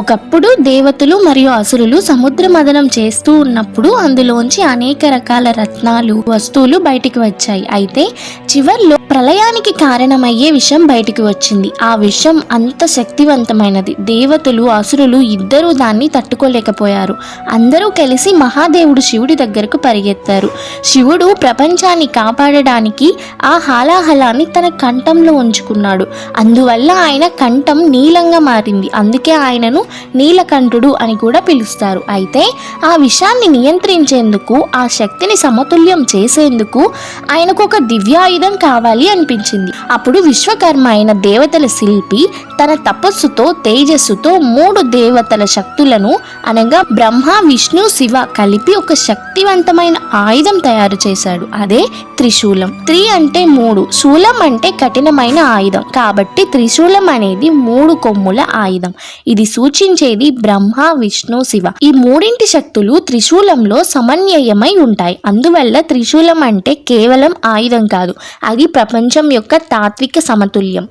ఒకప్పుడు దేవతలు మరియు అసురులు సముద్ర మదనం చేస్తూ ఉన్నప్పుడు అందులోంచి అనేక రకాల రత్నాలు వస్తువులు బయటికి వచ్చాయి. అయితే చివర్లో ప్రళయానికి కారణమయ్యే విషయం బయటికి వచ్చింది. ఆ విషం అంత శక్తివంతమైనది. దేవతలు అసురులు ఇద్దరూ దాన్ని తట్టుకోలేకపోయారు. అందరూ కలిసి మహాదేవుడు శివుడి దగ్గరకు పరిగెత్తారు. శివుడు ప్రపంచాన్ని కాపాడడానికి ఆ హాలాహలాన్ని తన కంఠంలో ఉంచుకున్నాడు. అందువల్ల ఆయన కంఠం నీలంగా మారింది. అందుకే ఆయనను నీలకంఠుడు అని కూడా పిలుస్తారు. అయితే ఆ విషాన్ని నియంత్రించేందుకు ఆ శక్తిని సమతుల్యం చేసేందుకు ఆయనకు ఒక దివ్యాయుధం కావాలి అనిపించింది. అప్పుడు విశ్వకర్మ అయిన దేవతల శిల్పి తన తపస్సుతో తేజస్సుతో మూడు దేవతల శక్తులను అనగా బ్రహ్మ విష్ణు శివ కలిపి ఒక శక్తివంతమైన ఆయుధం తయారు చేశాడు. అదే త్రిశూలం. త్రి అంటే మూడు. శూలం అంటే కఠినమైన ఆయుధం. కాబట్టి త్రిశూలం అనేది మూడు కొమ్ముల ఆయుధం. ఇది సూచి సూచించేది బ్రహ్మ విష్ణు శివ. ఈ మూడింటి శక్తులు త్రిశూలంలో సమన్వయమై ఉంటాయి. అందువల్ల త్రిశూలం అంటే కేవలం ఆయుధం కాదు. అది ప్రపంచం యొక్క తాత్విక సమతుల్యం.